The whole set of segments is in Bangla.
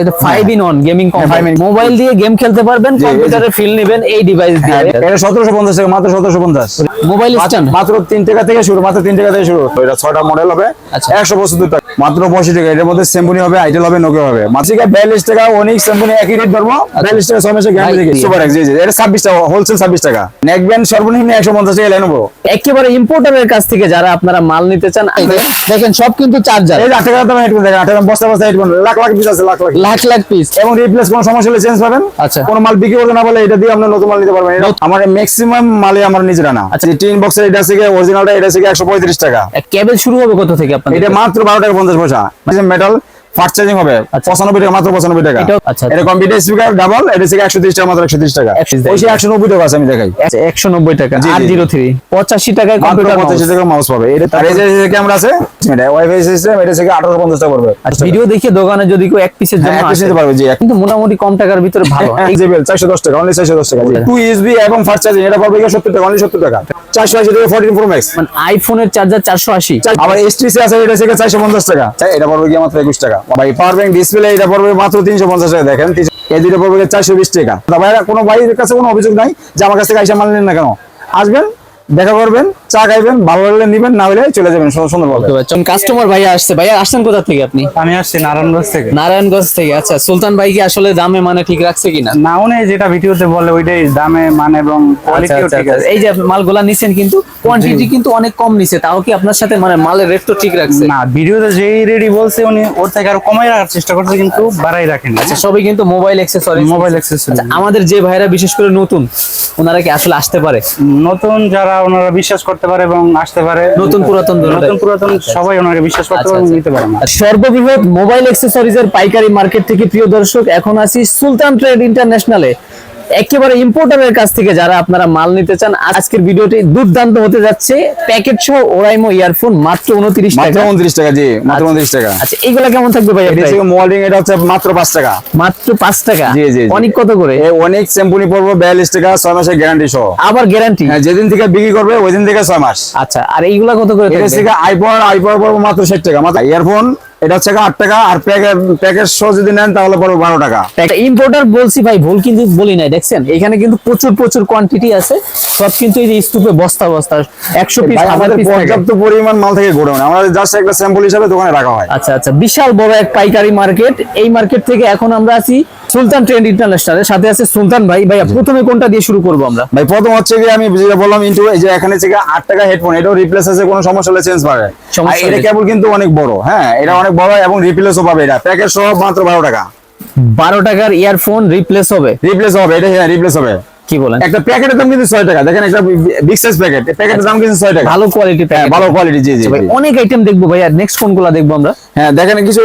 এটা five in on gaming five in- mobile দিয়ে গেম খেলতে পারবেন কম্পিউটারে ফিল নেবেন এই ডিভাইস দিয়ে। এটা টাকা মাত্র সতেরোশো পঞ্চাশ। মোবাইল স্ট্যান্ড মাত্র টাকা থেকে শুরু মাত্র তিন টাকা থেকে শুরু। এটা ছয়টা মডেল হবে আচ্ছা। একশো পঁচাত্তর টাকা। মাত্র টাকা। এটার মধ্যে হবে আইটেল হবে নোকিয়া হবে। মাত্রিকা টাকা অনেক একই রেট ধরবো বিয়াল্লিশ টাকা ছয় মাসে গ্যারান্টি দেখি। Super X G G. এটা ছাব্বিশ টাকা হোলসেল ছাব্বিশ টাকা। নেকবেন সর্বনিম্ন একশো পঞ্চাশ টাকা নেব একেবারে ইম্পোর্টারের কাছ থেকে যারা আপনারা মাল নিতে চান দেখেন সব কিন্তু চার্জার এই যে টাকা দাম হেডফোন দেখেন। টাকা বস্তা বস্তা হেডফোন লাখ লাখ পিস আছে লাখ লাখ লাখ লাখ পিস এবং রিপ্লেস কোনো সমস্যা হলে চেঞ্জ পাবেন। আচ্ছা। কোনো মাল বিক্রি করতে না বলে এটা দিয়ে আপনি নতুন মাল নিতে পারবেন। আমার ম্যাক্সিমাম মালে আমার নিজেরা না আচ্ছা। টিন বক্সের এটা থেকে অরিজিনালটা এটা থেকে একশো পঁয়ত্রিশ টাকা। কেবল শুরু হবে কত থেকে আপনাদের? এটা মাত্র বারো টাকা পঞ্চাশ পয়সা। মেটাল ফাস্ট চার্জিং হবে। আচ্ছা। পঁচানব্বই টাকা মাত্র পঁচানব্বই টাকা। আচ্ছা, এটা কম্পিউটার স্পিকার ডাবল এটা থেকে একশো তিরিশ টাকা মাত্র একশো তিরিশ টাকা। 130 ওই একশো নব্বই টাকা আছে আমি দেখাই। একশো নব্বই টাকা জি, আট জি। Zero three. পঁচাশি টাকায় মাত্র কম্পিউটার পঁচাশি টাকা মাউস পাবে। এটা আর এই যে ক্যামেরা আছে এটা ওয়াইফাই সিস্টেম এটা থেকে আঠারো পঞ্চাশ টাকা পড়বে। ভিডিও দেখে দোকানে যদি কেউ এক পিসের হ্যাঁ, জন্য এক নিতে পারবে, জি, কিন্তু মোটামুটি কম টাকার ভিতরে ভালো। এক্সিবেল চারশো দশ টাকা অনলি চারশো দশ টাকা টু ইউএসবি এবং ফাস্ট চার্জিং এটা পারবে সত্তর টাকা অনলি সত্তর টাকা। চারশো আশি টাকা ফোরটিন প্রো ম্যাক্স মানে আইফোনের চার্জার চারশো আশি। আবার এসটিসি আছে এটা থেকে চারশো পঞ্চাশ টাকা। চাই, এটা পড়বে গিয়ে মাত্র একুশ টাকা। ভাই পাওয়ার ব্যাংক ডিসপ্লে এটা পড়বে মাত্র তিনশো পঞ্চাশ টাকা, দেখেন। এই দুটো পড়বে চারশো বিশ টাকা। ভাইরা, কোনো ভাইয়ের কাছে কোনো অভিযোগ নাই যে আমার কাছ থেকে আইসা মাল নেন না কেন? আসবেন দেখা করবেন চা খাইবেন ভালো লাগলে নিবেন না হলে চলে যাবেন সুন্দর- সুন্দরভাবে। কাস্টমার ভাইয়া আসছে। ভাইয়া আসছেন কোথা থেকে আপনি? আমি আসছি নারায়ণগঞ্জ থেকে। নারায়ণগঞ্জ থেকে। আচ্ছা সুলতান ভাই কি আসলে দামে মানে ঠিক রাখছে কিনা? না উনি যেটা ভিডিওতে বলে ওইটাই দামে মানে এবং আচ্ছা, কোয়ালিটিও আচ্ছা, ঠিক আচ্ছা। আছে। এই যে মালগুলা নিছেন কিন্তু কোয়ান্টিটি কিন্তু অনেক কম নিছে তাও কি আপনার সাথে মানে মালের রেট তো ঠিক রাখছে? না ভিডিওতে যেই রেডি বলছে উনি ওর থেকে আরও কমাই রাখার চেষ্টা করছে কিন্তু বাড়াই রাখেন আচ্ছা সবই কিন্তু মোবাইল অ্যাক্সেসরি মোবাইল অ্যাক্সেসরি আচ্ছা আমাদের যে ভাইরা বিশেষ করে নতুন ওনারা কি আসলে আসতে পারে? নতুন যারা ওনারা বিশ্বাস করতে পারে এবং আসতে পারে নতুন পুরাতন নতুন পুরাতন সবাই ওনারা বিশ্বাস করতে আচ্ছা, পারে আচ্ছা। নিতে পারে না। সর্ববৃহৎ মোবাইল অ্যাক্সেসরিজ এর পাইকারি মার্কেট থেকে প্রিয় দর্শক এখন আসি সুলতান ট্রেড ইন্টারন্যাশনালে একেবারে ইম্পোর্টারের কাছ থেকে যারা আপনারা মাল নিতে চান আজকের ভিডিওটি দুর্দান্ত হতে যাচ্ছে। প্যাকেট সহ ওরাইমো ইয়ারফোন মাত্র উনত্রিশ মাত্র টাকা। উনত্রিশ টাকা জি মাত্র উনত্রিশ টাকা। আচ্ছা এইগুলা কেমন থাকবে ভাই এটা থেকে মোল্ডিং এটা হচ্ছে মাত্র পাঁচ টাকা। মাত্র পাঁচ টাকা? জি, জি। অনেক কত করে? এই অনেক শ্যাম্পুনি পড়ব বিয়াল্লিশ টাকা ছয় মাসের গ্যারান্টি সহ। আবার গ্যারান্টি হ্যাঁ যেদিন থেকে বিক্রি করবে ওই দিন থেকে ছয় মাস। আচ্ছা আর এইগুলা কত করে এটা থাকবে? থেকে আইপড আইপড পড়ব মাত্র ষাট টাকা। মাত্র ইয়ারফোন এটা হচ্ছে আট টাকা আর প্যাকেট সহ যদি নেন তাহলে পড়বে বারো টাকা। ইম্পোর্টার বলছি ভাই ভুল কিন্তু বলি নাই দেখছেন? এখানে কিন্তু প্রচুর প্রচুর কোয়ান্টিটি আছে সব কিন্তু এই যে স্তূপে বস্তা বস্তা একশো পিস আমাদের পর্যাপ্ত পরিমাণ মাল থেকে ঘুরে না আমাদের জাস্ট একটা স্যাম্পল হিসাবে দোকানে রাখা হয়। আচ্ছা আচ্ছা বিশাল বড় এক পাইকারি মার্কেট এই মার্কেট থেকে এখন আমরা আছি সুলতান ট্রেন্ড ইন্টারন্যাশনালের সাথে আছে সুলতান ভাই। ভাইয়া প্রথমে কোনটা দিয়ে শুরু করব আমরা? ভাই প্রথম হচ্ছে কি আমি যেটা বললাম ইন্টু এই যে এখানে থেকে আট টাকা হেডফোন এটাও রিপ্লেস আছে কোনো সমস্যা হলে চেঞ্জ আর এটা কেবল কিন্তু অনেক বড় হ্যাঁ? এটা অনেক বড় এবং রিপ্লেসও পাবে এটা। প্যাকেট সহ মাত্র বারো টাকা। বারো টাকার ইয়ারফোন রিপ্লেস হবে। রিপ্লেস হবে এটা হ্যাঁ রিপ্লেস হবে। কি বলেন? একটা প্যাকেটের দাম কিন্তু ছয় টাকা। দেখেন একটা বিগ সাইজ প্যাকেট প্যাকেটের দাম কিন্তু ছয় টাকা। ভালো কোয়ালিটি হ্যাঁ ভালো কোয়ালিটি জি জি ভাই অনেক আইটেম দেখব ভাইয়া নেক্সট ফোনগুলা দেখব আমরা। হ্যাঁ দেখেন কিছু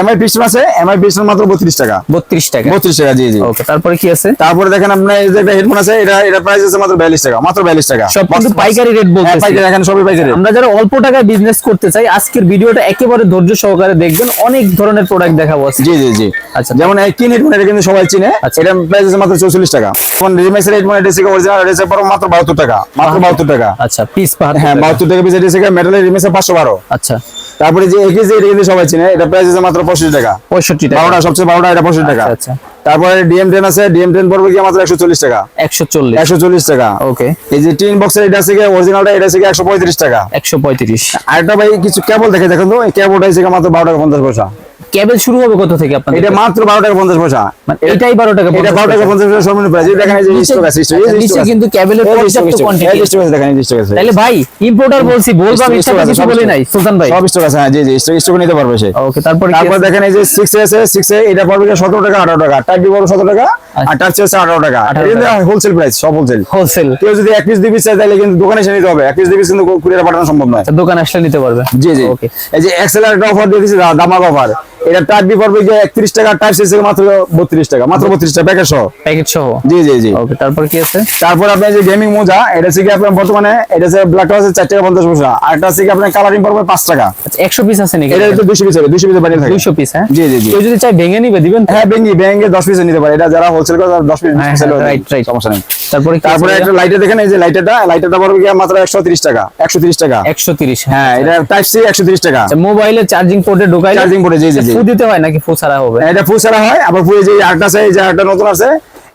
এমআই পিস্টন আছে। এমআই পিস্টন মাত্র বত্রিশ টাকা। বত্রিশ টাকা। বত্রিশ টাকা জি জি। ওকে তারপরে কি আছে? তারপরে দেখেন আপনার এই যে একটা হেডফোন আছে এটা এটা প্রাইস আছে মাত্র বিয়াল্লিশ টাকা মাত্র বিয়াল্লিশ টাকা। সব কিন্তু পাইকারি রেট হ্যাঁ বলতেছি পাইকারি দেখেন সবই পাইকারি। আমরা যারা অল্প টাকায় বিজনেস করতে চাই আজকের ভিডিওটা একেবারে ধৈর্য সহকারে দেখবেন। অনেক ধরনের প্রোডাক্ট দেখাবো। জি জি জি। আচ্ছা। যেমন এই কিন হেডফোন এটা কিন্তু সবাই চিনে। আচ্ছা। এটা প্রাইস আছে মাত্র চৌচল্লিশ টাকা। ফোন রিমেক্সের হেডফোন এটা থেকে অরিজিনাল এটা থেকে মাত্র বাহাত্তর টাকা। মাত্র বাহাত্তর। টাকা। আচ্ছা পিস হ্যাঁ বাহাত্তর টাকা পিস এটা থেকে মেটালের পাঁচশো বারো। আচ্ছা। তারপরে যে একেজি এটা কিন্তু সবাই চিনে এটা প্রাইস আছে মাত্র পঁয়ষট্টি টাকা। পঁয়ষট্টি টাকা। বারোটা সবচেয়ে বারোটা এটা পঁয়ষট্টি টাকা। আচ্ছা তারপরে ডিএম টেন আছে ডিএম টেন পড়বে কি মাত্র একশো চল্লিশ টাকা। একশো চল্লিশ। একশো চল্লিশ টাকা। ওকে। এই যে টিন বক্সের এটা আছে অরিজিনালটা এটা আছে একশো পঁয়ত্রিশ টাকা। একশো পঁয়ত্রিশ। আরেকটা ভাই কিছু কেবল দেখে দেখেন তো এই কেবলটা আছে মাত্র বারো টাকা পঞ্চাশ পয়সা। কেবল শুরু হবে কত থেকে আপনার এটা মাত্র বারো টাকা পঞ্চাশ পয়সা। মানে এটাই বারো টাকা এটা বারো টাকা পঞ্চাশ পয়সা সর্বনিম্ন প্রাইস দেখেন এই যে স্টক আছে নিচে কিন্তু যে পর্যাপ্ত কোয়ান্টিটি যে আছে, দেখেন stock আছে। তাহলে ভাই ইম্পোর্টার বলছি বলব আছে, কিছু বলি নাই সুলতান ভাই। সব স্টক আছে হ্যাঁ জি জি স্টক স্টক নিতে পারবে সে। ওকে তারপরে তারপর দেখেন এই যে সিক্স আছে সিক্স এটা পড়বে সতেরো টাকা আঠারো টাকা। টাইপ বড় সতেরো টাকা? আর টাচ আছে আঠারো টাকা। 18 টাকা। হোলসেল প্রাইস সব হোলসেল হোলসেল কেউ যদি এক পিস পিস চাই তাহলে কিন্তু দোকানে এসে নিতে হবে। এক পিস পিস কিন্তু কুরিয়ার পাঠানো সম্ভব নয়। দোকানে আসলে নিতে পারবে। জি জি। ওকে। এই যে এক্সেল একটা অফার দিয়ে দিয়েছে দামাক অফার এটা টাইপ বি পড়বে যে একত্রিশ টাকা টাইপ সি মাত্র বত্রিশ টাকা মাত্র বত্রিশ টাকা প্যাকেট সহ। প্যাকেট সহ? জি জি জি। ওকে তারপর কি আছে? তারপর আপনার যে গেমিং মোজা এটা আপনার বর্তমানে এটা ব্ল্যাক আছে চার টাকা পঞ্চাশ পয়সা। আর এটা আপনার কালারিং পড়বে পাঁচ টাকা। আচ্ছা একশো পিস আছে নাকি এটা হচ্ছে দুশো পিস হবে দুশো পিসের বানিয়ে থাকে। দুইশো পিস হ্যাঁ? জি জি জি। কেউ যদি চাই ভেঙে নিবে দিবেন হ্যাঁ ব্যাঙ্গি ব্যাঙ্গে দশ পিসে নিতে পারে। এটা যারা হোলসেল করে তারা দশ পিস হ্যাঁ, sell হ্যাঁ, করে right, right. সমস্যা নেই। তারপরে তারপরে একটা লাইটার দেখেন এই যে লাইটারটা লাইটারটা পড়বে গিয়ে মাত্র একশো তিরিশ টাকা একশো তিরিশ টাকা। একশো তিরিশ হ্যাঁ। এটা টাইপ সি একশো তিরিশ টাকা। মোবাইলে চার্জিং পোর্টে ঢোকাইলে চার্জিং পড়ে জি জি জি। ফু দিতে হয় নাকি ফু হবে? এটা ছাড়া হয়, আবার ফুয়ে যে আটটা আছে যে আটটা নতুন আছে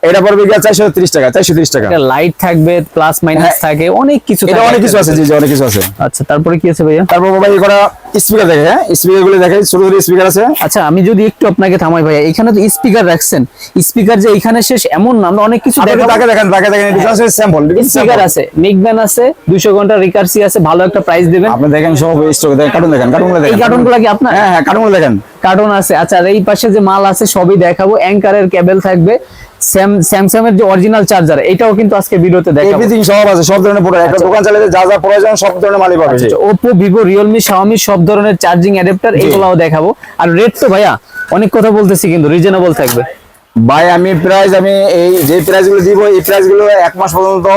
এটা পড়বে গিয়ে চারশো ত্রিশ টাকা চারশো ত্রিশ টাকা। লাইট থাকবে প্লাস মাইনাস হ্যাঁ। থাকে অনেক কিছু এটা অনেক কিছু আছে জি জি অনেক কিছু আছে। আচ্ছা তারপরে কি আছে ভাইয়া? তারপর করা স্পিকার দেখে হ্যাঁ? স্পিকারগুলো দেখে ছোট ছোট স্পিকার আছে। আচ্ছা আমি যদি একটু আপনাকে থামাই ভাইয়া এখানে তো স্পিকার রাখছেন। স্পিকার যে এখানে শেষ এমন না আমরা অনেক কিছু তাকে দেখেন তাকে দেখেন এটা আছে স্যাম্পল স্পিকার আছে আছে 200 ঘণ্টা রিকার্সি আছে ভালো একটা প্রাইস দিবেন। আপনি দেখেন সব স্টক দেখেন কার্টুন দেখেন কার্টুন এই দেখেন। কার্টুনগুলো কি আপনার? হ্যাঁ হ্যাঁ দেখেন। কার্টুন আছে আচ্ছা এই পাশে যে মাল আছে সবই দেখাবো। অ্যাঙ্কারের কেবল থাকবে। স্যামসাং এর যে অরিজিনাল চার্জার এটাও কিন্তু আজকে ভিডিওতে দেখাবো। এভরিথিং সব আছে সব ধরনের প্রোডাক্ট একটা দোকান চালাতে যা যা প্রয়োজন সব ধরনের মালই পাবে। Oppo Oppo Vivo Realme Xiaomi সব ধরনের চার্জিং অ্যাডাপ্টার এগুলাও দেখাবো। আর রেট তো ভাইয়া অনেক কথা বলতেছি কিন্তু রিজনেবল থাকবে। ভাই আমি প্রাইস আমি এই যে প্রাইসগুলো দিব এই প্রাইসগুলো এক মাস পর্যন্ত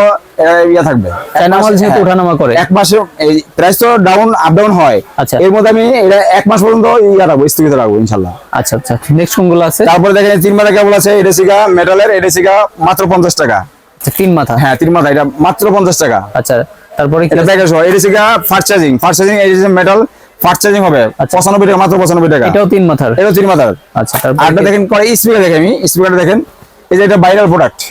ইয়ে থাকবে। এক চায়না মাস- মাল যেহেতু হ্যাঁ, ওঠানামা করে। এক মাসে এই প্রাইস তো ডাউন আপ ডাউন হয়। আচ্ছা। এর মধ্যে আমি এটা এক মাস পর্যন্ত ইয়ে রাখব স্থগিত রাখব ইনশাল্লাহ। আচ্ছা আচ্ছা। নেক্সট কোনগুলো আছে? তারপরে দেখেন তিন মাথা কেবল আছে এটা সিগা মেটালের এটা সিগা মাত্র পঞ্চাশ টাকা। আচ্ছা, তিন মাথা? হ্যাঁ তিন মাথা এটা মাত্র পঞ্চাশ টাকা। আচ্ছা তারপরে এটা প্যাকেজ হয় এটা সিগা ফাস্ট চার্জিং ফাস্ট চার্জিং যে মেটাল ফাস্ট চার্জিং হবে। আচ্ছা। পঁচানব্বই টাকা মাত্র পঁচানব্বই টাকা। এটাও তিন মাথার? এটাও তিন মাথার। আচ্ছা তারপরে আরটা দেখেন করে স্পিকার দেখেন আমি। স্পিকারটা দেখেন। এই যে এটা ভাইরাল প্রোডাক্টের।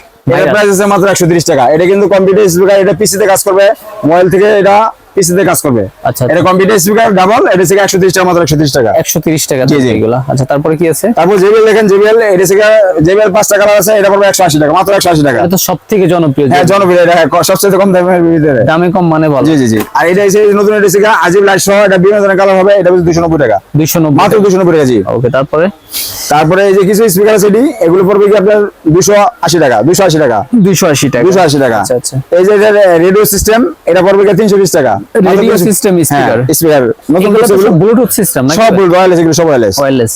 প্রাইস আছে মাত্র একশো তিরিশ টাকা। এটা কিন্তু কম্পিউটার স্পিকার এটা পিসিতে কাজ করবে। মোবাইল থেকে এটা পিসিতে কাজ করবে। আচ্ছা। এটা কম্পিউটার স্পিকার ডাবল এটা থেকে একশো তিরিশ টাকা মাত্র একশো তিরিশ টাকা। একশো তিরিশ টাকা জি, জি। এগুলো। আচ্ছা তারপরে কি আছে? তারপর জেবিএল দেখেন জেবিএল এটা থেকে জেবিএল পাঁচটা কালার আছে এটা পড়বে একশো আশি টাকা মাত্র একশো আশি টাকা। এটা তো সব থেকে জনপ্রিয় হ্যাঁ জনপ্রিয় এটা হ্যাঁ, সবচেয়ে কম দামের ভিতরে। দামে কম মানে বলো। জি জি জি। আর এটা এসে নতুন এটা এসে আজিব লাইট সহ এটা বিভিন্ন ধরনের কালার হবে এটা দুশো নব্বই টাকা। দুইশো নব্বই মাত্র দুশো নব্বই টাকা জি। ওকে তারপরে? তারপরে এই যে কিছু স্পিকার আছে এটি, এগুলো পড়বে কি আপনার দুশো আশি টাকা দুশো আশি টাকা। দুইশো আশি টাকা। দুশো আশি টাকা। আচ্ছা আচ্ছা। এই যে রেডিও সিস্টেম এটা পড়বে কি তিনশো বিশ টাকা। রেডিও সিস্টেম স্পিকার স্পিকার নতুন ব্লুটুথ সিস্টেম নাকি? সব ওয়্যারলেস এগুলো সব ওয়্যারলেস ওয়্যারলেস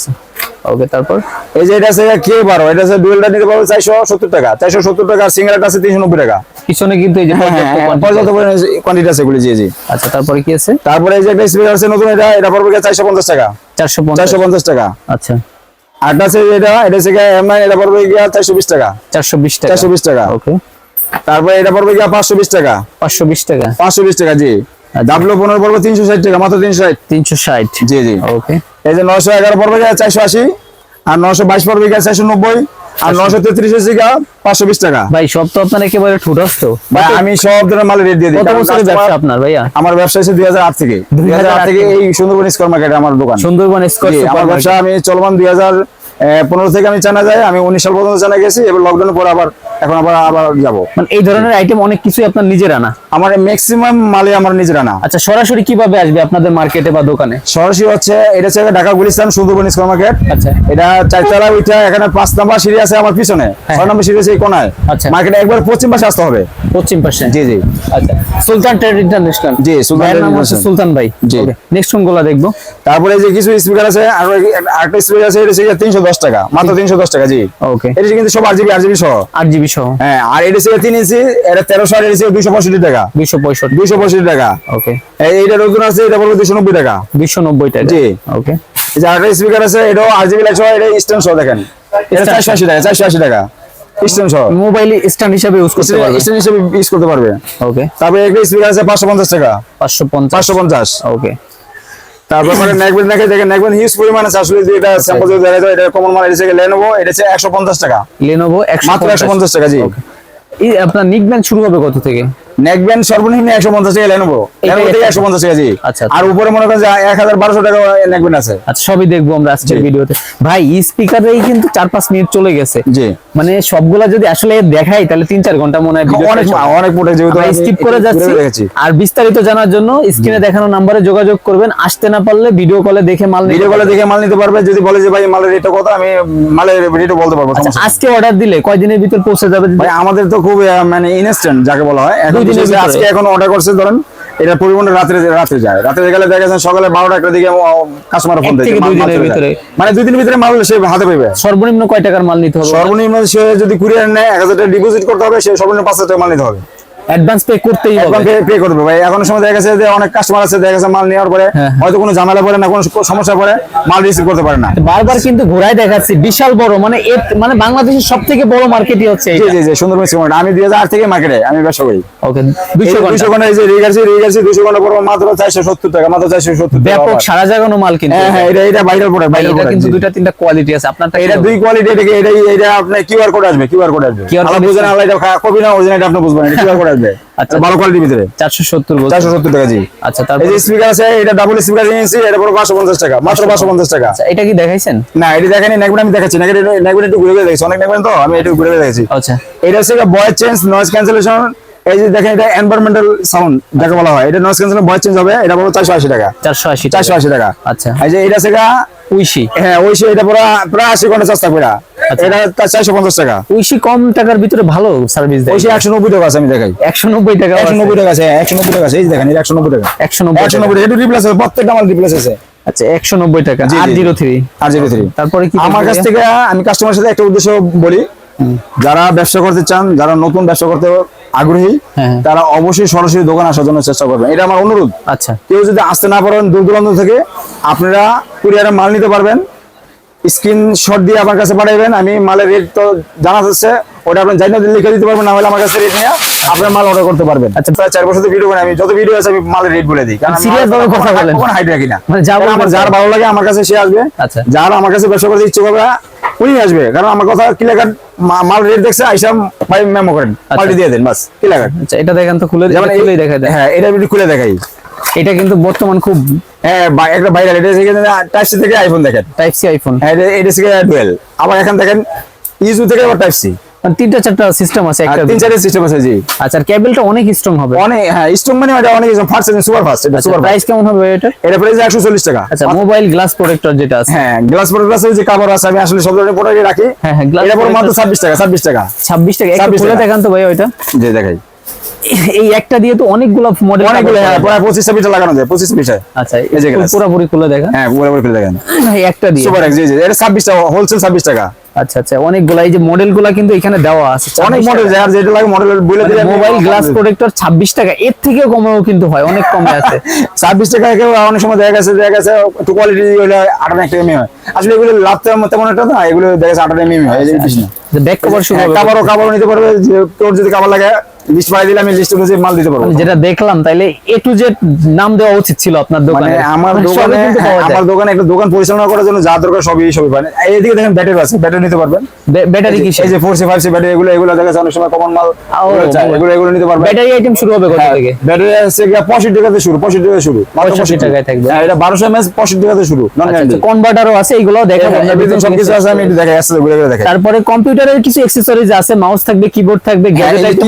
ওকে তারপর? এই যে এটা আছে কে বারো? এটা আছে ডুয়েলটা নিতে পারবে চারশো সত্তর টাকা। চারশো সত্তর টাকা সিঙ্গেলটা আছে তিনশো নব্বই টাকা। পিছনে কিন্তু এই যে হ্যাঁ হ্যাঁ পর্যাপ্ত quantity পর্যাপ্ত আছে। কোয়ান্টিটি আছে এগুলি জি জি। আচ্ছা তারপরে কি আছে? তারপরে এই যে একটা স্পিকার আছে নতুন এটা এটা পড়বে চারশো পঞ্চাশ টাকা। চারশো পঞ্চাশ। চারশো পঞ্চাশ টাকা। আচ্ছা। আরটা আছে এটা এটা আছে এম এটা পড়বে গিয়া চারশো বিশ টাকা। টাকা। টাকা। ওকে তারপরে এটা পড়বে গিয়া টাকা। পাঁচশো বিশ টাকা। পাঁচশো বিশ টাকা জি। ডাবলো পনেরো পড়বে তিনশো ষাট টাকা মাত্র তিনশো ষাট। তিনশো ষাট। জি জি। ওকে। এই যে নশো এগারো পড়বে চারশো আশি আর নশো বাইশ পড়বে চারশো নব্বই আর নশো তেত্রিশ গিয়া পাঁচশো বিশ টাকা। ভাই সব তো আপনার একেবারে ঠুটাস্ত ভাই আমি সব ধরনের মালের রেট দিয়ে দিই কত বছরের ব্যবসা আপনার ভাইয়া? আমার ব্যবসা হচ্ছে দুই হাজার আট থেকে। দুই হাজার আট থেকে এই সুন্দরবন স্কোয়ার মার্কেটে আমার দোকান। সুন্দরবন স্কোয়ার আমার ব্যবসা আমি চলমান দুই হাজার পনেরো থেকে আমি চানা যাই আমি উনিশ সাল পর্যন্ত চানা গেছি এবার লকডাউনের পরে আবার এখন আবার আবার যাব। মানে এই ধরনের আইটেম অনেক কিছুই আপনার নিজের আনা? আমার ম্যাক্সিমাম মালে আমার নিজের আনা। আচ্ছা সরাসরি কীভাবে আসবে আপনাদের মার্কেটে বা দোকানে? সরাসরি হচ্ছে এটা হচ্ছে ঢাকা গুলিস্তান সুন্দরবন স্কোয়ার মার্কেট। আচ্ছা। এটা চারতলা উঠা এখানে পাঁচ নাম্বার সিঁড়ি আছে আমার পিছনে। ছয় নম্বর সিঁড়ি আছে এই কোনায়। আচ্ছা। মার্কেটে একবার পশ্চিম পাশে আসতে হবে। পশ্চিম পাশে? জি জি। আচ্ছা। সুলতান ট্রেড ইন্টারন্যাশনাল। জি, সুলতান সুলতান ভাই। জি। নেক্সট কোনগুলো দেখব। তারপরে যে কিছু স্পিকার আছে আর আরেকটা স্পিকার আছে এটা হচ্ছে তিনশো দশ টাকা মাত্র তিনশো দশ টাকা জি। ওকে এটা কিন্তু সব আরজিবি আরজিবি সহ। আট জিবি সহ। হ্যাঁ আর এটা তিন ইঞ্চি এটা তেরোশো আর এটা দুইশো পঁয়ষট্টি টাকা। দুইশো পঁয়ষট্টি। দুইশো পঁয়ষট্টি টাকা। ওকে এই- এইটা নতুন আছে এটা পড়বে দুশো নব্বই টাকা। দুইশো নব্বই টাকা। জি। ওকে যে আরেকটা স্পিকার আছে এটাও আরজিবি লাইট সহ এটা স্ট্যান্ড সহ দেখেন। এটা চারশো আশি টাকা চারশো আশি টাকা। স্ট্যান্ড সহ। মোবাইল স্ট্যান্ড হিসাবে ইউজ করতে পারবে। স্ট্যান্ড হিসেবে ইউজ করতে পারবে। ওকে তারপরে একটা স্পিকার আছে পাঁচশো পঞ্চাশ টাকা। পাঁচশো পঞ্চাশ। পাঁচশো পঞ্চাশ। ওকে তারপরে নেকবেন দেখে দেখেন নেকবেন হিউজ পরিমাণে আসলে এটা স্যাম্পল যদি দেখা যায় এটা কমন মানে এটা লেনোভো এটা হচ্ছে একশো পঞ্চাশ টাকা। লেনোভো মাত্র জি। আপনার নিকব্যান্ড শুরু হবে কত থেকে? নেকবেন সর্বনিম্ন একশো পঞ্চাশ টাকা লেনোভো থেকে একশো পঞ্চাশ টাকা আচ্ছা, আর উপরে মনে করেন এক হাজার বারোশো টাকা নেকবেন আছে। আচ্ছা সবই দেখব আমরা আজকের ভিডিওতে। ভাই স্পিকারেই কিন্তু চার পাঁচ মিনিট চলে গেছে। জি। মানে সবগুলা যদি আসলে দেখাই তাহলে তিন চার ঘণ্টা মনে হয় অনেক অনেক মোটে যেহেতু স্কিপ করে যাচ্ছি। আর বিস্তারিত জানার জন্য স্ক্রিনে দেখানো নাম্বারে যোগাযোগ করবেন। আসতে না পারলে ভিডিও কলে দেখে মাল নিতে ভিডিও কলে দেখে মাল নিতে পারবে। যদি বলে যে ভাই মালের রেটটা কত? আমি মালের রেটও বলতে পারব আচ্ছা। আজকে অর্ডার দিলে কয়দিনের ভিতর পৌঁছে যাবে? ভাই আমাদের তো খুব মানে ইনস্ট্যান্ট যাকে বলা হয়। দিনের। আজকে এখন অর্ডার করছে ধরেন এটা পরিবহনে রাত্রে রাত্রে যায়। রাত্রে গেলে দেখা যাচ্ছে সকালে বারোটা একটা দিকে কাস্টমার ফোন দেয় যায়। মানে দুই দিনের ভিতরে মাল সে হাতে পাইবে। সর্বনিম্ন কয় টাকার মাল নিতে হবে? সর্বনিম্ন সে যদি কুরিয়ার নেয় এক হাজার টাকা ডিপোজিট করতে হবে সে সর্বনিম্ন পাঁচ হাজার টাকা মাল নিতে হবে। অ্যাডভান্স পে করতেই হবে। পে করে দেবো ভাই। এখন সময় দেখা গেছে যে অনেক কাস্টমার আছে দেখা গেছে মাল নেওয়ার পরে হ্যাঁ। হয়তো কোনো ঝামেলা পড়ে না কোনো সমস্যা পড়ে মাল রিসিভ করতে পারে না। বারবার কিন্তু ঘোরায় দেখাচ্ছি বিশাল বড় মানে মানে বাংলাদেশের সব থেকে বড় মার্কেটই হচ্ছে জি জি জি সুন্দরবন সিমেন্ট আমি দুই হাজার আট থেকে মার্কেটে আমি ব্যবসা করি। ওকে দুইশো দুশো ঘণ্টা ঘণ্টা এই যে রিগার্সি রিগার্সি দুশো ঘণ্টা পড়ব মাত্র চারশো সত্তর টাকা মাত্র চারশো সত্তর ব্যাপক সারা জাগানো মাল কিন্তু হ্যাঁ হ্যাঁ এটা এটা বাইরের প্রোডাক্ট ভাই, বাইরের এটা কিন্তু দুইটা তিনটা কোয়ালিটি আছে। আপনারটা এটা দুই কোয়ালিটি এটা এটা এটা আপনার কিউআর কোড আসবে কিউআর কোড আসবে। Code বুঝেন আলাদা এটা কপি না অরিজিনাল আপনি বুঝবেন কিউআর কোড আসবে আচ্ছা। আচ্ছা ভালো কোয়ালিটির ভিতরে। চারশো সত্তর বলছে চারশো সত্তর টাকা জি। আচ্ছা এই যে স্পিকার আছে এটা ডাবল স্পিকার নিয়েছি এটা পুরো পাঁচশো পঞ্চাশ টাকা। মাত্র পাঁচশো পঞ্চাশ টাকা। আচ্ছা, এটা কি দেখাইছেন? না এটা দেখেনি নেগবেন আমি দেখাচ্ছি। নেগবেন একটু ঘুরে ঘুরে অনেক নেগবেন তো আমি একটু ঘুরে ঘুরে দেখেছি আচ্ছা। এটা হচ্ছে ভয়েস চেঞ্জ নয়েজ ক্যান্সেলেশন এই যে দেখেন এটা এনভায়রনমেন্টাল সাউন্ড যাকে বলা হয় এটা নয়েজ ভয়েস চেঞ্জ হবে এটা চারশো আশি টাকা। চারশো আশি চারশো আশি টাকা। আচ্ছা। এই যে এটা হচ্ছে গা, উইশি হ্যাঁ সে এটা পুরো প্রায় আশি ঘণ্টা চার্জ থাকবে এটা। আচ্ছা। এটা চারশো পঞ্চাশ টাকা। উইশি কম টাকার ভিতরে ভালো সার্ভিস দেয়। একশো নব্বই টাকা আছে আমি দেখাই। একশো নব্বই টাকা একশো নব্বই টাকা আছে একশো নব্বই টাকা আছে। এই দেখেন এটা একশো নব্বই টাকা। একশো নব্বই একশো নব্বই রিপ্লেস আছে প্রত্যেকটা মাল রিপ্লেস আছে। আচ্ছা একশো নব্বই টাকা আর আর তারপরে কি আমার কাছ থেকে আমি কাস্টমার সাথে একটা উদ্দেশ্য বলি। যারা ব্যবসা করতে চান যারা নতুন ব্যবসা করতে আগ্রহী হ্যাঁ। তারা অবশ্যই সরাসরি দোকান আসার জন্য চেষ্টা করবেন এটা আমার অনুরোধ আচ্ছা কেউ যদি আসতে না পারেন দূর দূরান্ত থেকে আপনারা কুরিয়ারে মাল নিতে পারবেন স্ক্রিনশট দিয়ে আমার কাছে পাঠাইবেন আমি মালের রেট তো জানা যাচ্ছে ওটা আপনি জানি লিখে দিতে পারবেন না হলে আমার কাছে রেট নিয়ে আপনার মাল অর্ডার করতে পারবেন আচ্ছা। প্রায় চার বছর ভিডিও করি আমি যত ভিডিও আছে আমি মালের রেট বলে দিই কারণ Serious ভাবে কথা বলেন। কখনো হাইট রাখি না মানে যা আমার যার ভালো লাগে আমার কাছে সে আসবে আচ্ছা। যার আমার কাছে ব্যবসা করতে ইচ্ছে করবে উনি আসবে কারণ আমার কথা কাট মাল রেট দেখছে আইসা ভাই মেমো করেন পাল্টি দিয়ে দেন বাস কাট আচ্ছা এটা দেখেন তো খুলে খুলেই দেখা দেয় হ্যাঁ এটা আমি একটু খুলে দেখাই। এটা কিন্তু বর্তমান খুব হ্যাঁ একটা বাইরে এটা টাইপ সি থেকে আইফোন দেখেন। টাইপ সি আইফোন হ্যাঁ এটা এটা থেকে ডুয়েল আবার এখন দেখেন ইউজু থেকে আবার টাইপ সি মানে তিনটা চারটা সিস্টেম আছে একটা তিন চারটে সিস্টেম আছে জি। আচ্ছা কেবলটা অনেক স্ট্রং হবে। অনেক হ্যাঁ স্ট্রং মানে এটা অনেক ফাস্ট সুপার ফাস্ট এটা আচ্ছা সুপার প্রাইস কেমন হবে এটা? এটা প্রাইস একশো চল্লিশ টাকা। আচ্ছা মোবাইল গ্লাস প্রোটেক্টর যেটা আছে। হ্যাঁ গ্লাস প্রোডাক্ট আছে যে কাভার আছে আমি আসলে সব ধরনের রাখি। হ্যাঁ, হ্যাঁ, glass এটা পড়ে মাত্র product ছাব্বিশ টাকা ছাব্বিশ টাকা। ছাব্বিশ টাকা একটু খুলে। দেখান তো ভাই ওইটা। যে দেখাই। এই একটা দিয়ে তো অনেকগুলো মডেল অনেকগুলো হ্যাঁ প্রায় পঁচিশ ছাব্বিশটা লাগানো যায় পঁচিশ ছাব্বিশটা আচ্ছা এই যে। পুরোপুরি খুলে দেখা হ্যাঁ পুরো পুরো দেখেন। এই একটা দিয়ে। সুপার এক্স জি জি এটা ছাব্বিশ টাকা হোলসেল ছাব্বিশ টাকা। আচ্ছা আচ্ছা অনেকগুলো এই যে মডেলগুলা কিন্তু এখানে দেওয়া আছে। অনেক মডেল যার যেটা লাগে মডেল বলে দিলে মোবাইল গ্লাস প্রোটেক্টর ছাব্বিশ টাকা এর থেকেও কমেও কিন্তু হয় অনেক কমে আছে। ছাব্বিশ টাকা কেউ অনেক সময় দেখা গেছে দেখা গেছে একটু কোয়ালিটি হলে আটান্ন টাকা এমএম হয়। আসলে এগুলো লাভ তেমন একটা না এগুলো দেখা গেছে আটান্ন এমএম হয় এই যে কিছু না। ব্যাক কভার শুরু কভারও কাবারও কাবারও নিতে পারবে যে তোর যদি কভার লাগে লিস্ট পাই দিলে আমি লিস্ট অনুযায়ী মাল দিতে পারব। যেটা দেখলাম তাইলে এ টু জেড নাম দেওয়া উচিত ছিল আপনার দোকানে। আমার দোকানে কিন্তু পাওয়া যায়। আমার দোকানে একটা দোকান পরিচালনা করার জন্য যা দরকার সবই সবই পাবেন এইদিকে দেখেন ব্যাটারি আছে ব্যাটারি নিতে পারবেন। ব্যাটারি এই এই যে four C five C battery এগুলো এগুলো দেখা যাচ্ছে অনেক সময় কমন মাল। এগুলো এগুলো এগুলো নিতে পারবেন। ব্যাটারি আইটেম শুরু হবে কত হ্যাঁ, থেকে? ব্যাটারি আছে শুরু পঁয়ষট্টি টাকা শুরু। 65 টাকায় থাকবে। হ্যাঁ, এটা এমএস শুরু নন গ্যারান্টি কনভার্টারও আছে এগুলোও দেখাবো। আমরা এভরিথিং ভিতর সবকিছু আছে আমি একটু দেখাই আসতে ঘুরে ঘুরে দেখাই। তারপরে কম্পিউটারের কিছু অ্যাকসেসরিজ আছে মাউস থাকবে কিবোর্ড থাকবে হ্যাঁ, গ্যাজেট আইটেম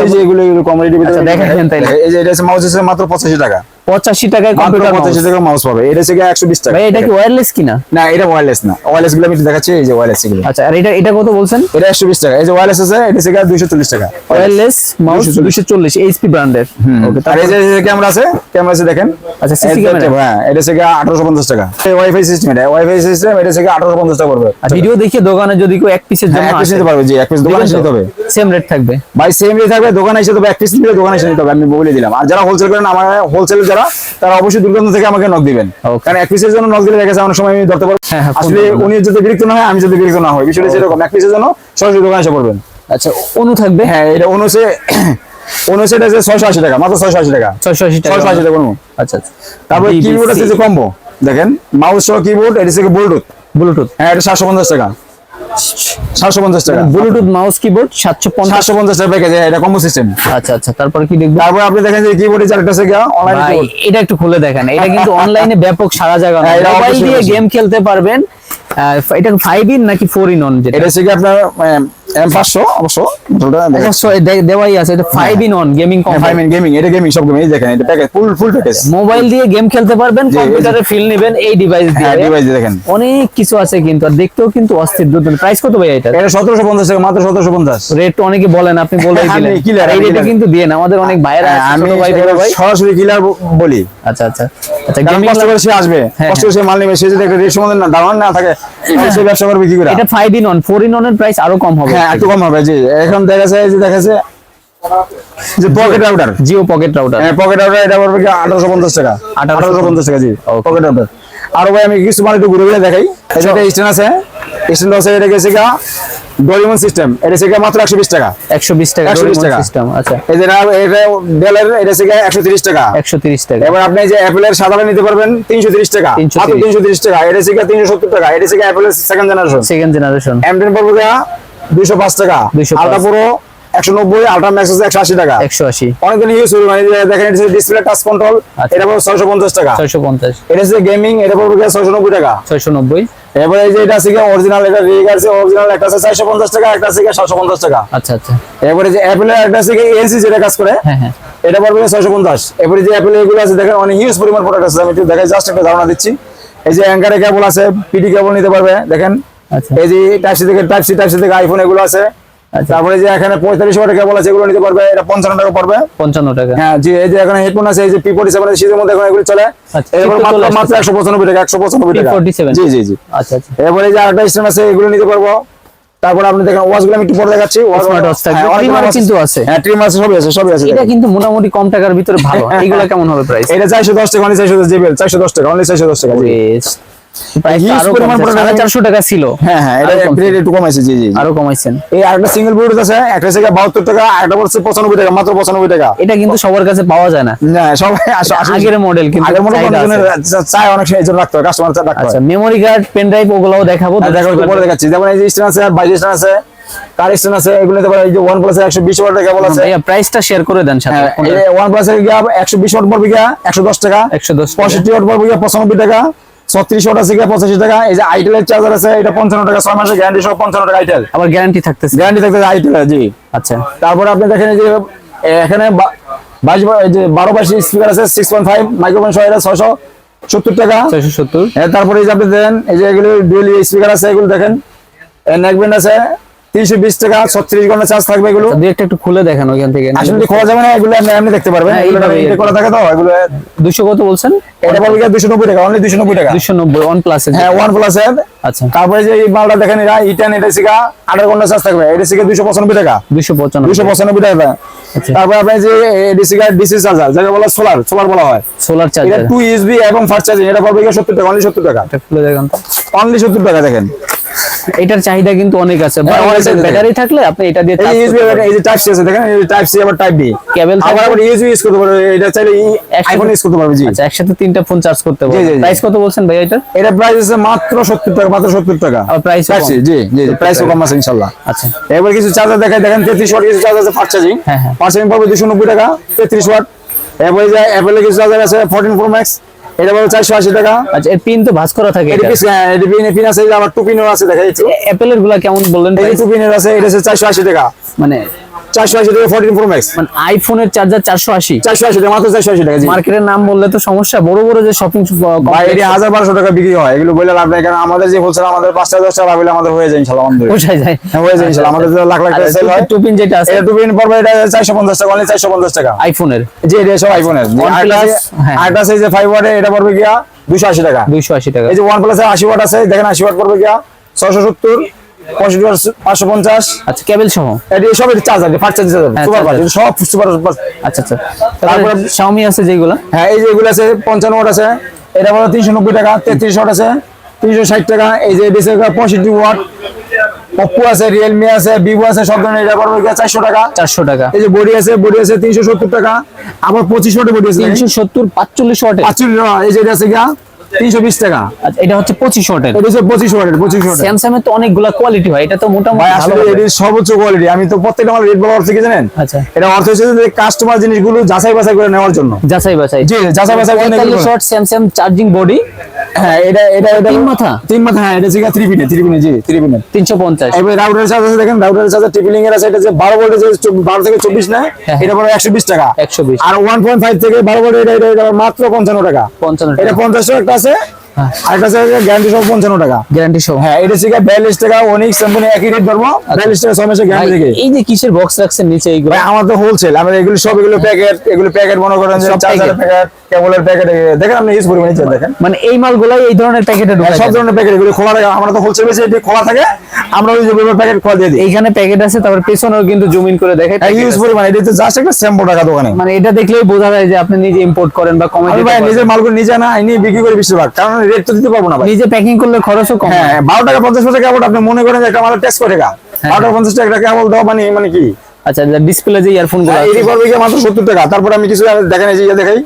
এই যে এগুলো এগুলো কমোডিটি আচ্ছা, দেখাচ্ছেন তাইলে। এই যে এটা আছে মাউস মাত্র পঁচাশি টাকা পঁচাশি টাকায় কম্পিউটার পঁচাশি টাকা মাউস পাবে। এটা হচ্ছে একশো বিশ টাকা। ভাই এটা কি ওয়্যারলেস কিনা? না এটা ওয়্যারলেস না। ওয়্যারলেসগুলো আমি দেখাচ্ছি এই যে ওয়্যারলেস এগুলো। আচ্ছা আর এটা এটা কত বলছেন? এটা একশো বিশ টাকা। এই যে ওয়্যারলেস আছে এটা হচ্ছে দুইশো চল্লিশ টাকা। ওয়্যারলেস মাউস 240 চল্লিশ। এইচপি ব্র্যান্ডের ওকে আর এই যে ক্যামেরা আছে ক্যামেরা আছে দেখেন। আচ্ছা, এই যে ক্যামেরা। হ্যাঁ এটা থেকে আঠারোশো পঞ্চাশ টাকা। ওয়াইফাই সিস্টেম এটা। ওয়াইফাই সিস্টেম এটা হচ্ছে আঠারোশো পঞ্চাশ টাকা পড়বে। আর ভিডিও দেখে দোকানে যদি কেউ এক পিসের হ্যাঁ জন্য এক পিস নিতে পারবে জি এক পিস দোকানে এসে নিতে হবে। সেম রেট থাকবে। ভাই সেম রেট থাকবে দোকানে এসে তবে এক পিস নিলে দোকানে এসে নিতে হবে আমি বলে দিলাম। আর যারা হোলসেল করেন আমার হোলসেল যারা তারা অবশ্যই দুর্গন্ধ থেকে আমাকে নক দিবেন। কারণ এক পিসের জন্য নক দিলে দেখা যাচ্ছে অনেক সময় আমি ধরতে পারব। হ্যাঁ, হ্যাঁ, আসলে উনি যদি বিরক্ত না হয় আমি যদি বিরক্ত না হয় বিষয়টা যেরকম এক পিসের জন্য সরাসরি দোকানে এসে পড়বেন। আচ্ছা অনু থাকবে? হ্যাঁ এটা অনুসে অনুসে এটা যে ছয়শো আশি টাকা মাত্র ছয়শো আশি টাকা। ছয়শো আশি টাকা। ছয়শো আশি টাকা অনু। আচ্ছা আচ্ছা। তারপরে কিবোর্ড আছে যে কম্বো দেখেন মাউস সহ কিবোর্ড এটা হচ্ছে ব্লুটুথ ব্লুটুথ হ্যাঁ এটা সাতশো পঞ্চাশ টাকা। সাতশো পঞ্চাশ টাকা। ব্লুটুথ মাউস কিবোর্ড সাতশো পঞ্চাশ। সাতশো পঞ্চাশ টাকা প্যাকেজ এটা কম্বো সিস্টেম আচ্ছা আচ্ছা তারপরে কি দেখব? তারপর আপনি দেখেন যে কিবোর্ডে চারটা আছে গিয়া অনলাইন এটা একটু খুলে দেখেন। এটা কিন্তু অনলাইনে ব্যাপক সারা জায়গা হ্যাঁ, মোবাইল দিয়ে গেম খেলতে পারবেন। এটা ফাইভ ইন নাকি ফোর ইন অন যেটা? এটা হচ্ছে কি আপনার এম পাঁচশো অবশ্য। ওটা দেখেন। sorry, দে- দেওয়াই আছে এটা five in on gaming minute gaming এটা গেমিং সব গেমিং দেখেন এটা package full full package mobile দিয়ে গেম খেলতে পারবেন কম্পিউটারে ফিল নেবেন এই ডিভাইস হ্যাঁ দিয়ে। ডিভাইস দেখেন। অনেক কিছু আছে কিন্তু আর দেখতেও কিন্তু অস্থির। দুর্দান্ত প্রাইস কত ভাই এটা এটা সতেরোশো পঞ্চাশ টাকা মাত্র সতেরোশো পঞ্চাশ। রেট অনেকে বলেন আপনি বলেই দিলেন। এই রেটে কিন্তু দিয়ে আমাদের অনেক ভাইরা আছে, ছোট ভাই বড় ভাই। সরাসরি কিলার বলি। আচ্ছা আচ্ছা। আচ্ছা গেমিং কষ্ট করে সে আসবে। হ্যাঁ, কষ্ট করে সে মাল নেবে সে যদি একটা রেট সম্বন্ধে না ধারণা না থাকে সে ব্যবসা করবে কি করে? এটা five in on four in on এর প্রাইস আরও কম হবে। হ্যাঁ একটু কম হবে জি। এখন দেখা এই যে দেখা যে pocket router Jio pocket router হ্যাঁ পকেট রাউটার এটা পড়বে কি আঠারোশো পঞ্চাশ টাকা। 1850 আঠারোশো পঞ্চাশ টাকা জি পকেট রাউটার আর ভাই আমি কিছু মানে একটু ঘুরে ঘুরে দেখাই। যে স্ট্যান্ড আছে স্ট্যান্ড আছে এটা গেছে গা ডরিমন সিস্টেম এটা থেকে মাত্র একশো বিশ টাকা। একশো বিশ টাকা 120 টাকা। সিস্টেম আচ্ছা। এই যে এটা ডেলের এটা একশো তিরিশ টাকা। একশো তিরিশ টাকা। এবার আপনি যে অ্যাপেলের সাধারণ নিতে পারবেন তিনশো তিরিশ টাকা। 330 মাত্র তিনশো তিরিশ টাকা। এটা তিনশো সত্তর টাকা। এটা থেকে অ্যাপলের second generation second generation M ten পড়বে গা দুইশো পাঁচ টাকা। 205 আলট্রা পুরো একশো নব্বই আলট্রা ম্যাক্স একশো আশি টাকা। একশো আশি। অনেকদিন ইউজ করি মানে দেখেন এটা ডিসপ্লে টাচ কন্ট্রোল। এটা পড়বে ছয়শো পঞ্চাশ টাকা। ছয়শো পঞ্চাশ। এটা হচ্ছে গেমিং এটা পড়বে গিয়ে ছয়শো নব্বই টাকা। ছয়শো নব্বই। এবারে এই যে এটা আছে অরিজিনাল এটা রিগ আছে অরিজিনাল একটা আছে চারশো পঞ্চাশ টাকা একটা আছে সাতশো পঞ্চাশ টাকা। আচ্ছা আচ্ছা। এবারে যে অ্যাপেলের একটা আছে এনসি যেটা কাজ করে হ্যাঁ হ্যাঁ। এটা পড়বে ছয়শো পঞ্চাশ। এবারে যে অ্যাপেল এগুলো আছে দেখেন অনেক হিউজ পরিমাণ প্রোডাক্ট আছে আমি একটু দেখাই জাস্ট একটা ধারণা দিচ্ছি। এই যে অ্যাঙ্কারে কেবল আছে পিডি কেবল নিতে পারবে দেখেন। আচ্ছা। এই যে টাইপ সি থেকে টাইপ সি টাইপ সি থেকে আইফোন এগুলো আছে। তারপরে যে এখানে পঁয়তাল্লিশ ওয়াটের কেবল আছে এগুলো নিতে পারবে? এটা পঞ্চান্ন টাকা পড়বে? পঞ্চান্ন টাকা। হ্যাঁ জি এই যে এখানে হেডফোন আছে এই যে পি ফোর্টি সেভেন শীতের মধ্যে এখন এগুলো চলে। আচ্ছা, মাত্র একশো পঁচানব্বই টাকা একশো পঁচানব্বই টাকা। P47 জি জি জি। আচ্ছা আচ্ছা। এরপরে যে আরেকটা স্ট্যান্ড আছে এগুলো নিতে পারব। তারপর আপনি দেখেন ওয়াচগুলো আমি একটু পরে দেখাচ্ছি। Watch- কিন্তু আছে। হ্যাঁ ট্রিম আছে সবই আছে সবই আছে। এটা কিন্তু মোটামুটি কম টাকার ভিতরে ভালো। এইগুলো কেমন হবে প্রাইস এটা চারশো দশ টাকা অনলি চারশো দশ জিবিএল চারশো দশ টাকা অনলি চারশো দশ টাকা জি। প্রাইস Huge আরও পরিমাণ কমছে, product সাড়ে আছে। চারশো টাকা ছিল। হ্যাঁ হ্যাঁ এটা আরও কমছে। রেট একটু কমাইছে জি জি জি। আরও কমাইছেন। এই আরেকটা সিঙ্গেল ব্লুটুথ আছে একটা থেকে বাহাত্তর টাকা আরেকটা পড়ছে পঁচানব্বই টাকা মাত্র পঁচানব্বই টাকা। এটা কিন্তু সবার কাছে পাওয়া যায় না। না সবাই আসো আসো আগের মডেল কিন্তু আগের চাহিদা অনেক সময় এই রাখতে হয় কাস্টমার রাখতে আচ্ছা মেমোরি কার্ড পেন ড্রাইভ ওগুলোও দেখাবো। পরে দেখাচ্ছি। যেমন এই যে স্ট্যান্ড আছে স্ট্যান্ড আছে কার স্ট্যান্ড আছে এগুলো নিতে পারে এই যে ওয়ান প্লাস একশো বিশ ওয়াটের কেবল আছে। প্রাইসটা শেয়ার করে দেন সাথে। হ্যাঁ ওয়ান প্লাস এর গিয়া একশো বিশ ওয়াট পড়বে গিয়া একশো দশ টাকা একশো দশ পঁয়ষট্টি ওয়াট পড়বে গিয়া পঁচানব্বই টাকা ছত্রিশ ওয়াট আছে পঁচাশি টাকা। এই যে আইটেলের চার্জার আছে এটা পঞ্চান্ন টাকা ছয় মাসের গ্যারান্টি সহ পঞ্চান্ন টাকা আইটেল আবার গ্যারান্টি থাকতেছে। গ্যারান্টি থাকতে আইটেল জি। আচ্ছা। তারপরে আপনি দেখেন যে এখানে বাইশ যে বারো বাইশ স্পিকার আছে সিক্স পয়েন্ট ফাইভ মাইক্রোফোন সহ এটা ছয়শো সত্তর টাকা। ছয়শো সত্তর। তারপরে এই যে আপনি দেখেন এই যে এগুলো ডুয়েল স্পিকার আছে এগুলো দেখেন। নেকব্যান্ড আছে তিনশো বিশ টাকা ছত্রিশ ঘণ্টা চার্জ থাকবে এগুলো। একটা একটু খুলে দেখেন ওইখান থেকে আসলে খোলা যাবে না এগুলো আপনি এমনি দেখতে পারবেন। হ্যাঁ, এগুলো এইভাবে থাকে তো এগুলো দুশো কত বলছেন? এটা পড়বে দুশো নব্বই টাকা অনলি দুশো নব্বই টাকা। দুশো নব্বই ওয়ান প্লাস হ্যাঁ ওয়ান প্লাস এর। আচ্ছা। তারপরে যে এই মালটা দেখেন এটা ইটেন এটা শিখা আঠারো ঘণ্টা চার্জ থাকবে। এটা শিখে দুশো পঁচানব্বই টাকা। দুশো দুশো পঁচানব্বই পঁচানব্বই টাকা। আচ্ছা। তারপরে আপনি যে ডিসি ডিসি চার্জার যাকে বলা সোলার সোলার বলা হয়। সোলার চার্জার টু ইউএসবি এবং ফাস্ট চার্জিং এটা পড়বে সত্তর টাকা অনলি সত্তর টাকা। খুলে দেখেন। অনলি সত্তর টাকা দেখেন। এটার চাহিদা কিন্তু অনেক আছে। ব্যাটারি থাকলে আপনি এটা দিয়ে এই ইউএসবি এই যে টাইপ সি আছে দেখেন এই টাইপ সি আবার টাইপ বি Cable আবার। আবার ইউএসবি ইউজ করতে পারবে এটা চাইলে আইফোন ইউজ করতে পারবে জি। আচ্ছা একসাথে তিনটা ফোন চার্জ করতে জি। প্রাইস কত বলছেন ভাই এটা? এটা প্রাইস আছে মাত্র সত্তর টাকা মাত্র সত্তর টাকা। Type C, কম। জি জি প্রাইস কম আছে ইনশাল্লাহ আচ্ছা। এবার কিছু চার্জার দেখাই দেখেন তেত্রিশ ওয়াট কিছু চার্জার আছে ফাস্ট চার্জিং হ্যাঁ, হ্যাঁ। ফাস্ট চার্জিং দুশো নব্বই টাকা তেত্রিশ ওয়াট এরপরে যে অ্যাপেলের কিছু চার্জার আছে ফোরটিন প্রো ম্যাক্স এটা বলো চারশো আশি টাকা। আচ্ছা এর পিন তো ভাঁজ করা থাকে এটা। পিস পিন পিন আছে এই যে আবার টু পিনের আছে দেখা যাচ্ছে অ্যাপেলেরগুলা কেমন বললেন এই টু পিনের আছে এটা চারশো আশি টাকা। মানে চারশো আশি টাকা ফোরটিন প্রো ম্যাক্স মানে আইফোনের চার্জার চারশো আশি। চারশো আশি টাকা মাত্র চারশো আশি টাকা মার্কেটের নাম বললে তো সমস্যা বড় বড় যে শপিং ভাই হাজার বারোশো টাকা বিক্রি হয় এগুলো বলে লাভ নাই কারণ আমাদের যে হোলসেল আমাদের পাঁচটা দশটা লাভ হলে আমাদের হয়ে যায় ইনশাল্লাহ বোঝা যায় হ্যাঁ, হয়ে যায় ইনশাল্লাহ আমাদের লাখ লাখ টাকা সেল হয়। টু যেটা আছে। এটা পড়বে এটা চারশো পঞ্চাশ টাকা অনলি চারশো পঞ্চাশ টাকা। আইফোনের জি এটা সব আইফোনের হ্যাঁ। আছে ফাইভ ওয়াটে এটা পড়বে গিয়া দুশো আশি টাকা। দুইশো আশি টাকা। এই যে ওয়ান আশি ওয়াট আছে দেখেন আশি ওয়াট পড়বে গিয়া ছশো সত্তর। পঁয়ষট্টি পাঁচশো পঞ্চাশ। আচ্ছা কেবল সহ? এটি সব এটি চার্জার ফাস্ট চার্জার হ্যাঁ, সুপার ফাস্ট সব সুপার আচ্ছা আচ্ছা। তারপরে শাওমি আছে যেগুলো? হ্যাঁ এই যে আছে পঞ্চান্ন ওয়াট আছে। এটা বলো তিনশো নব্বই টাকা তেত্রিশ ওয়াট আছে তিনশো ষাট টাকা। এই যে পঁয়ষট্টি ওয়াট ওপ্পো আছে রিয়েলমি আছে ভিভো আছে সব ধরনের এটা পড়বে চারশো টাকা। চারশো টাকা। এই যে বডি আছে বডি আছে তিনশো সত্তর টাকা। আবার পঁচিশ ওয়াটের বডি আছে তিনশো সত্তর পাঁচচল্লিশ ওয়াটের পাঁচচল্লিশ টাকা এই যে এটা আছে গিয়া। তিনশো বিশ টাকা। আচ্ছা এটা হচ্ছে পঁচিশ ওয়াটের এটা হচ্ছে পঁচিশ ওয়াটের পঁচিশ ওয়াটের স্যামসাং এর তো অনেকগুলা কোয়ালিটি হয় এটা তো মোটামুটি ভালো হবে। সর্বোচ্চ কোয়ালিটি আমি তো প্রত্যেকটা আমার রেট বলার অর্থ কি জানেন? আচ্ছা। এটা অর্থ হচ্ছে যে কাস্টমার জিনিসগুলো যাচাই বাছাই করে নেওয়ার জন্য। যাচাই বাছাই। জি যাচাই বাছাই করে নেওয়ার ওয়াট স্যামসাং চার্জিং বডি হ্যাঁ এটা এটা এটা তিন মাথা? তিন মাথা হ্যাঁ এটা হচ্ছে পিনে পিনে জি পিনে চার্জ আছে দেখেন চার্জ এর আছে এটা যে থেকে হ্যাঁ। এটা পড়ে একশো বিশ টাকা। আর ওয়ান পয়েন্ট ফাইভ থেকে বারো ভোল্ট এটা এটা এটা মাত্র পঞ্চান্ন টাকা। পঞ্চান্ন এটা টাকা পঞ্চাশ টাকা একটা আছে? হ্যাঁ। আরেকটা গ্যারান্টি সহ পঞ্চান্ন টাকা। গ্যারান্টি সহ। হ্যাঁ এটা থেকে বিয়াল্লিশ টাকা অনেক স্যাম্পল একই রেট ধরবো। বিয়াল্লিশ টাকা ছয় মাসের গ্যারান্টি থেকে। এই যে কিসের বক্স রাখছেন নিচে এইগুলো? আমার তো হোলসেল আমার এগুলো সব এগুলো প্যাকেট এগুলো প্যাকেট মনে করেন যে প্যাকেট কেবলের প্যাকেট দেখেন আপনি ইউজ করবেন দেখেন। মানে এই মালগুলাই এই ধরনের প্যাকেটে হ্যাঁ, সব ধরনের প্যাকেট এগুলো খোলা থাকে। আমরা তো হোলসেল বেশি খোলা থাকে। আমরা ওই যে প্যাকেট খোলা দিয়ে দিই। এইখানে প্যাকেট আছে তারপর পেছনেও কিন্তু জুমিন করে দেখে ইউজ পরিমাণ। এটা তো জাস্ট একটা স্যাম্পল টাকা দোকানে। মানে এটা দেখলেই বোঝা যায় যে আপনি নিজে ইম্পোর্ট করেন বা কমে ভাই নিজের মালগুলো নিজে না আইনি বিক্রি করে বেশিরভাগ। কারণ রেট তো দিতে পারব না ভাই। নিজে প্যাকিং করলে খরচও কম হ্যাঁ বারো টাকা পঞ্চাশ পয়সা কেবল আপনি মনে করেন যে একটা মালের টেস্ট করে টাকা হ্যাঁ, বারো টাকা পঞ্চাশ টাকা কেবল দেওয়া মানে মানে কি? আচ্ছা ডিসপ্লে যে ইয়ারফোনগুলো এই পড়বে গিয়ে মাত্র সত্তর টাকা। তারপর আমি কিছু দেখেন এই যে ইয়ে দেখাই।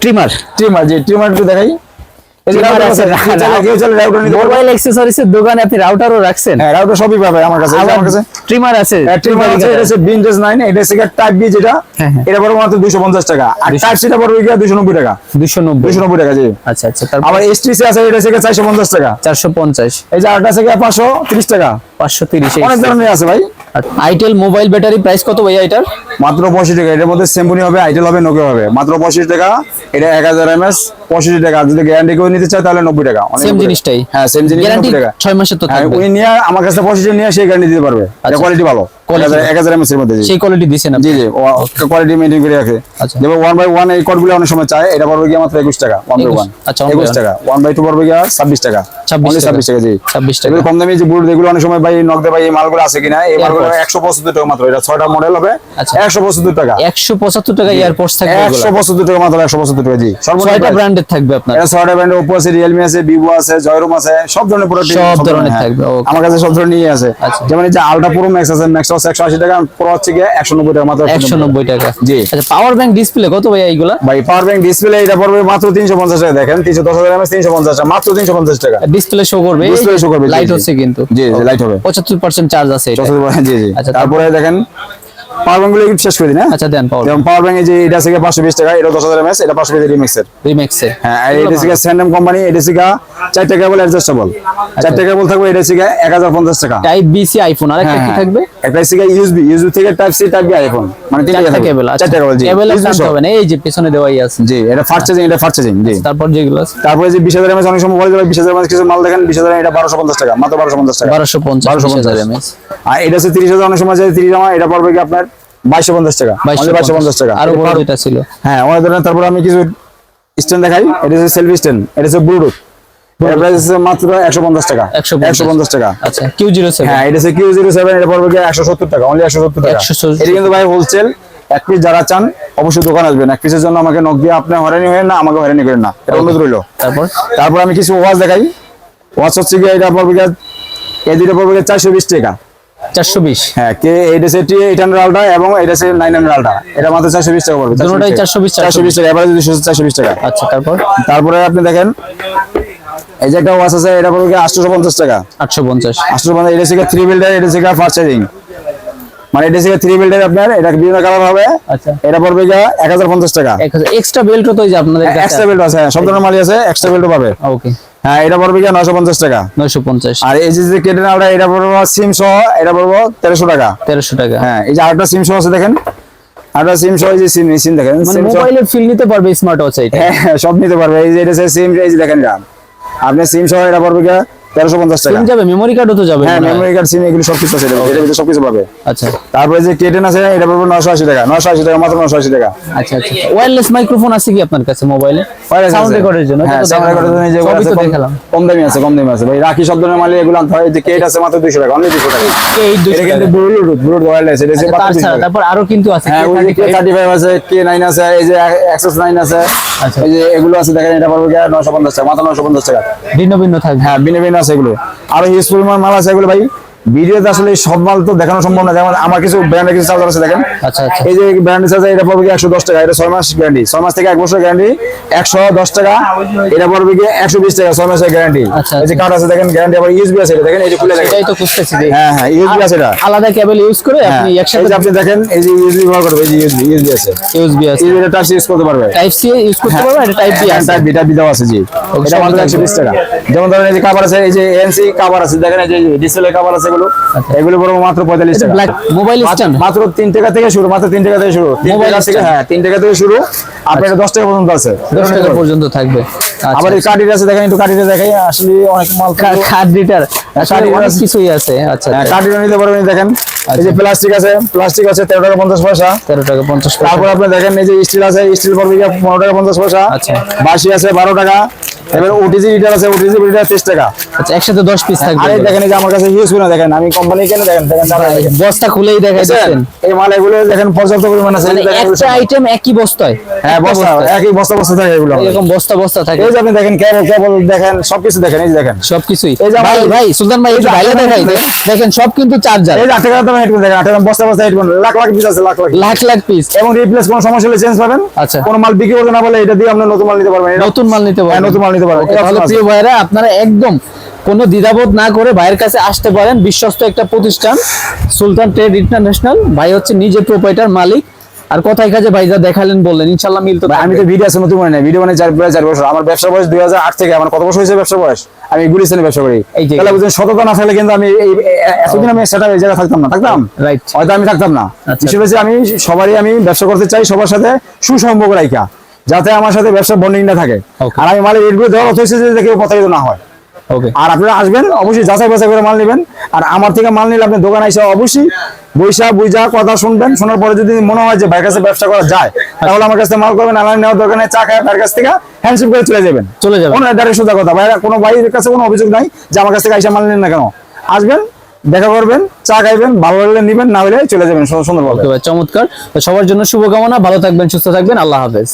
ট্রিমার ট্রিমার যে ট্রিমার একটু দেখাই। মোবাইল অ্যাক্সেসরিজ এর দোকানে আপনি রাউটারও রাখছেন হ্যাঁ router সবই পাবে আমার কাছে আমার কাছে ট্রিমার আছে ট্রিমার trimmer আছে, এটা হচ্ছে Vintage 9, এটা B যেটা, হ্যাঁ, হ্যাঁ। এটা পড়বে মাত্র 250 টাকা। আর Type C টা পড়বে গিয়ে 290 টাকা। 290 290 টাকা, জি। আচ্ছা আচ্ছা তারপর আবার STC আছে, এটা গিয়ে 450 টাকা। 450 এই যে আরেকটা আছে গিয়ে 530 টাকা। 530 অনেক ধরনের আছে ভাই। আইটেল মোবাইল ব্যাটারি প্রাইস কত এটার মাত্র 85 টাকা। এটার মধ্যে Symphony হবে, আইটেল হবে, Nokia হবে। মাত্র 85 টাকা। এটা 1000 এমএস 85 টাকা। যদি গ্যারান্টি কেউ নিতে চায় তাহলে 90 টাকা। সেম জিনিসটাই হ্যাঁ, same জিনিস 90 টাকা। 6 মাসের তো হ্যাঁ, থাকবে উনি নিয়ে আমার কাছে পঁচিশ নিয়ে সেই গ্যারান্টি দিতে পারবে। কোয়ালিটি ভালো। Quality 1000 mAh এর মধ্যে সেই কোয়ালিটি দিছেন জি জি। কোয়ালিটি মেইনটেইন করে রাখে। আচ্ছা। যেমন ওয়ান বাই ওয়ান এই কোডগুলো অনেক সময় চায় এটা পড়বে গিয়ে মাত্র একুশ টাকা ওয়ান বাই 21 আচ্ছা, one by একুশ one। টাকা। ওয়ান বাই টু পড়বে গিয়ে ছাব্বিশ টাকা। 26 26 টাকা। জি। 26 টাকা। কম দামি যে বুট এগুলো অনেক সময় ভাই নক ভাই এই মালগুলো আছে কিনা এই মালগুলো Airpods। একশো পঁচাত্তর টাকা মাত্র। এটা ছয়টা মডেল হবে। একশো পঁচাত্তর টাকা। 175 টাকা এয়ারপোর্টস থাকবে টাকা মাত্র টাকা জি। ব্র্যান্ডের আপনার। এটা ব্র্যান্ড আছে রিয়েলমি আছে আছে জয়রুম আছে সব ধরনের প্রোডাক্ট সব ধরনের থাকবে, আমার কাছে সব ধরনের নিয়ে আছে। আচ্ছা। যেমন এই যে আলট্রা প্রো ম্যাক্স আছে ম্যাক্স হচ্ছে একশো আশি টাকা প্রো হচ্ছে গিয়ে একশো নব্বই টাকা মাত্র 190 টাকা। জি। আচ্ছা পাওয়ার ব্যাংক ডিসপ্লে কত ভাই এইগুলা? ভাই পাওয়ার ব্যাংক ডিসপ্লে এটা পড়বে মাত্র তিনশো পঞ্চাশ টাকা দেখেন তিনশো দশ হাজার এমএস তিনশো পঞ্চাশ টাকা মাত্র তিনশো পঞ্চাশ টাকা। ডিসপ্লে শো করবে? ডিসপ্লে শো করবে, লাইট হচ্ছে কিন্তু। জি লাইট হবে। 75% চার্জ আছে জি জি। আচ্ছা, তারপরে? দেখেন পাওয়ার ব্যাংকগুলো শেষ করে দিন হ্যাঁ? আচ্ছা দেন পাওয়ার যেমন পাওয়ার ব্যাংক যে এটা থেকে পাঁচশো বিশ টাকা এটা দশ হাজার এমএস এটা পাঁচশো বিশ রিমিক্স এর। হ্যাঁ আর এটা থেকে স্যান্ডাম কোম্পানি এটা থেকে চারটা কেবল অ্যাডজাস্টেবল চারটা কেবল থাকবে এটা থেকে এক হাজার পঞ্চাশ টাকা। টাইপ বি সি আইফোন আর একটা কি। থাকবে? একটা থেকে ইউএসবি ইউএসবি থেকে type C type B iPhone মানে তিনটা চারটা থাকবে কেবল চারটা কেবল জি। কেবল USB টানতে সহ। হবে না এই যে পেছনে দেওয়াই আছে। জি এটা ফাস্ট চার্জিং এটা ফাস্ট চার্জিং জি। তারপর যেগুলো তারপরে যে বিশ হাজার এমএস অনেক সময় বলে এমএস কিছু মাল দেখেন বিশ হাজার এটা বারোশো পঞ্চাশ টাকা মাত্র বারোশো পঞ্চাশ টাকা। 1250 বারোশো পঞ্চাশ। এমএস আর এটা হচ্ছে তিরিশ হাজার অনেক সময় যায় এটা পড়বে কি আপনার? বাইশশো পঞ্চাশ টাকা। বাইশশো পঞ্চাশ। টাকা। আরও এটা বড় যেটা ছিল? হ্যাঁ তারপর আমি কিছু স্ট্যান্ড দেখাই। এটা হচ্ছে সেলফি স্ট্যান্ড এটা হচ্ছে ব্লুটুথ মাত্র একশো পঞ্চাশ টাকা। 150 একশো পঞ্চাশ টাকা। আচ্ছা কিউ জিরো হ্যাঁ এটা হচ্ছে কিউ জিরো সেভেন এটা পড়বে একশো সত্তর টাকা। অনলি একশো সত্তর টাকা। এটা কিন্তু ভাই হোলসেল এক পিস যারা চান অবশ্যই দোকান আসবেন। এক পিসের জন্য আমাকে নক দিয়ে আপনি হয়রানি হয়ে না আমাকে হয়রানি করেন না। এটা অনুরোধ রইল। তারপর? তারপর আমি কিছু ওয়াচ দেখাই। ওয়াচ হচ্ছে গিয়ে এটা পড়বে গিয়ে এই দুটো পড়বে চারশো বিশ টাকা। চারশো বিশ। হ্যাঁ কে এটা আলটা এবং এটা আলটা এটা মাত্র চারশো বিশ টাকা পড়বে দুটোটাই 420 চারশো বিশ টাকা এবারে বিশ টাকা। আচ্ছা তারপর? তারপরে আপনি দেখেন এই যে একটা ওয়াচ আছে এটা পড়বে আটশো পঞ্চাশ টাকা। আটশো পঞ্চাশ। আটশো পঞ্চাশ এটা থেকে থ্রি বিল্ডার এটা থেকে ফার্স্ট চার্জিং মানে এটা থেকে থ্রি বিল্ডার আপনার এটা বিভিন্ন কালার হবে? আচ্ছা। এটা পড়বে হাজার পঞ্চাশ টাকা। এক হাজার এক্সট্রা বেল্টও তো এই যে আপনাদের এক্সট্রা বেল্ট আছে হ্যাঁ, সব ধরনের মালই আছে এক্সট্রা বেল্টও পাবে। ওকে হ্যাঁ এটা পড়বে নশো পঞ্চাশ টাকা। নয়শো পঞ্চাশ। আর এই যে যে কেটে নাওটা এটা পড়ব সিম সহ এটা পড়ব তেরোশো টাকা। তেরোশো টাকা। হ্যাঁ এই যে আরেকটা সিম সহ আছে দেখেন। আরেকটা সিম সহ এই যে সিম সিম দেখেন মানে মোবাইলের ফিল নিতে পারবে স্মার্ট ওয়াচ এটা। হ্যাঁ সব নিতে পারবে। এই যে এটা সিম এই যে দেখেন না আপনি সিম সহ এটা পড়বে গিয়ে তেরোশো পঞ্চাশ টাকা। যাবে মেমোরি কার্ডও তো যাবে হ্যাঁ মেমোরি কার্ড সিম এগুলো সব আছে এটার ভিতরে সবকিছু পাবে। আচ্ছা। তারপরে যে কেটেন আছে এটা পড়বে নশো আশি টাকা। নশো আশি টাকা মাত্র নশো আশি টাকা। আচ্ছা আচ্ছা। ওয়্যারলেস মাইক্রোফোন আছে কি আপনার কাছে মোবাইলে সাউন্ড রেকর্ডের জন্য হ্যাঁ সাউন্ড রেকর্ডের জন্য যে আছে, দেখালাম। কম দামি আছে কম দামি আছে। ভাই রাখি সব ধরনের মালে এগুলো আনতে হয়। যে কেট আছে মাত্র দুশো টাকা অনলি দুশো টাকা। এই এটা কিন্তু ব্লুটুথ ব্লুটুথ ওয়্যারলেস এটা হচ্ছে আচ্ছা, তার মাত্র 200 ছাড়া টাকা। তারপর আরও কিন্তু আছে হ্যাঁ ওই যে কে থার্টি ফাইভ আছে কে নাইন আছে এই যে এক্সেস নাইন আছে আচ্ছা। এই যে এগুলো আছে দেখেন এটা নশো পঞ্চাশ টাকা মাত্র নশো পঞ্চাশ টাকা। ভিন্ন ভিন্ন থাকবে। হ্যাঁ ভিন্ন ভিন্ন আছে এগুলো। আরও হিউজ পরিমাণ মাল আছে এগুলো ভাই। ভিডিওতে আসলে সব মাল তো দেখানো সম্ভব না যেমন আমার কিছু ব্র্যান্ডের কিছু চার্জার আছে দেখেন আচ্ছা আচ্ছা এই যে ব্র্যান্ডের চার্জার এটা পড়বে একশো দশ টাকা এটা ছয় মাস গ্যারান্টি ছয় মাস থেকে এক বছর গ্যারান্টি একশো দশ টাকা এটা পড়বে গিয়ে একশো বিশ টাকা ছয় মাসের গ্যারান্টি আচ্ছা, এই যে কার্ড আছে দেখেন গ্যারান্টি আবার ইউএসবি আছে দেখেন এই যে খুলে দেখেন তো খুঁজতেছি হ্যাঁ হ্যাঁ ইউএসবি আছে এটা আলাদা কেবল ইউজ করে হ্যাঁ, আপনি একসাথে আপনি দেখেন এই যে ইউএসবি ব্যবহার করবে এই যে ইউএসবি ইউএসবি আছে ইউএসবি আছে ইউএসবি টাচ ইউজ করতে পারবে টাইপ সি ইউজ করতে পারবে এটা টাইপ বি আছে টাইপ বি টাইপ বি দেওয়া আছে জি এটা মাত্র একশো বিশ টাকা যেমন ধরেন এই যে কাভার আছে এই যে এনসি কাভার আছে দেখেন এই যে ডিসপ্লে কাভার আছে এগুলো। এগুলো পড়বে মাত্র পঁয়তাল্লিশ টাকা। মোবাইল স্ট্যান্ড মাত্র তিন টাকা থেকে শুরু মাত্র তিন টাকা থেকে শুরু। তিন হ্যাঁ তিন টাকা থেকে শুরু। আপনার দশ টাকা পর্যন্ত আছে। দশ টাকা পর্যন্ত থাকবে। আবার এই কার্ডিটা আছে দেখেন একটু কার্ডিটা দেখাই। আসলে অনেক মাল অনেক কিছুই আছে। আচ্ছা হ্যাঁ, কার্ডিটা নিতে পারবেন দেখেন। এই যে প্লাস্টিক আছে প্লাস্টিক আছে তেরো টাকা পঞ্চাশ পয়সা। তেরো টাকা পঞ্চাশ তারপর আপনি দেখেন এই যে স্টিল আছে স্টিল পড়বে পনেরো টাকা পঞ্চাশ পয়সা। আচ্ছা। বাসি আছে বারো টাকা। এবার ওটিজি লিটার আছে ওটিজি লিটার তিরিশ টাকা। আচ্ছা একসাথে দশ পিস থাকবে আরে দেখেন এই যে আমার কাছে হিউজ করে দেখেন আমি কোম্পানি কেন দেখেন দেখেন দাঁড়ান বস্তা খুলেই দেখা দেখছেন? এই মাল এগুলো দেখেন পর্যাপ্ত পরিমাণ আছে মানে একটা আইটেম একই বস্তায় হ্যাঁ বস্তা একই বস্তা বস্তা থাকে এগুলো এরকম বস্তা বস্তা থাকে। এই যে আপনি দেখেন কেবল কেবল দেখেন সবকিছু দেখেন এই যে দেখেন। সবকিছুই। এই ভাই ভাই সুলতান ভাই একটু যে ভাইলে দেখাই দেখেন। সব কিন্তু চার্জার এই যে আট টাকা দাম হেডফোন দেখেন আট টাকা বস্তা বস্তা হেডফোন লাখ লাখ পিস আছে লাখ লাখ লাখ লাখ পিস এবং রিপ্লেস কোনো সমস্যা হলে চেঞ্জ পাবেন। আচ্ছা। কোনো মাল বিক্রি করতে না বলে এটা দিয়ে আপনি নতুন মাল নিতে পারবেন। নতুন মাল নিতে হ্যাঁ, পারবেন। নতুন মাল নিতে পারবেন। তাহলে প্রিয় ভাইরা আপনারা একদম কোনো দ্বিধাবোধ না করে ভাইয়ের কাছে আসতে পারেন। বিশ্বস্ত একটা প্রতিষ্ঠান সুলতান ট্রেড ইন্টারন্যাশনাল। ভাই হচ্ছে নিজে প্রোপাইটার মালিক। আর কোথায় কাজে ভাই যা দেখালেন বললেন ইনশাল্লাহ মিল তো ভাই, আমি তো ভিডিও আছে নতুন মানে ভিডিও মানে চার প্রায় চার বছর। আমার ব্যবসা বয়স দুই হাজার আট থেকে। আমার কত বছর হয়েছে ব্যবসা বয়স? আমি গুলিস্তানে ব্যবসা করি। তাহলে বুঝছেন সততা না থাকলে কিন্তু আমি এতদিন আমি সেটা এই জায়গায় থাকতাম না। থাকতাম? Right. হয়তো আমি থাকতাম না। আচ্ছা। বিষয় আমি সবারই আমি ব্যবসা করতে চাই সবার সাথে সুসম্পর্ক রাখা যাতে আমার সাথে ব্যবসা বন্ডিংটা থাকে। আর আমি মালের রেটগুলো দেওয়ার অর্থ হচ্ছে যে কেউ প্রতারিত না হয়। ওকে আর আপনারা আসবেন অবশ্যই যাচাই বাছাই করে মাল নেবেন। আর আমার থেকে মাল নিলে আপনি দোকানে এসে অবশ্যই বৈশা বুঝা কথা শুনবেন। শোনার পরে যদি মনে হয় যে ভাইয়ের কাছে ব্যবসা করা যায় তাহলে আমার কাছে মাল করবেন। আমার নেওয়ার দোকানে চা খায় ভাইয়ের কাছ থেকে হ্যান্ডশেক করে চলে যাবেন। চলে যাবেন। কোনো ডাইরেক্ট সোজা কথা। ভাইরা কোনো ভাইয়ের কাছে কোনো অভিযোগ নাই যে আমার কাছ থেকে এসে মাল নেন না কেন। আসবেন দেখা করবেন চা খাইবেন ভালো লাগলে নিবেন না হলে চলে যাবেন। সুন্দরভাবে। চমৎকার। তো সবার জন্য শুভকামনা। ভালো থাকবেন সুস্থ থাকবেন। আল্লাহ হাফেজ।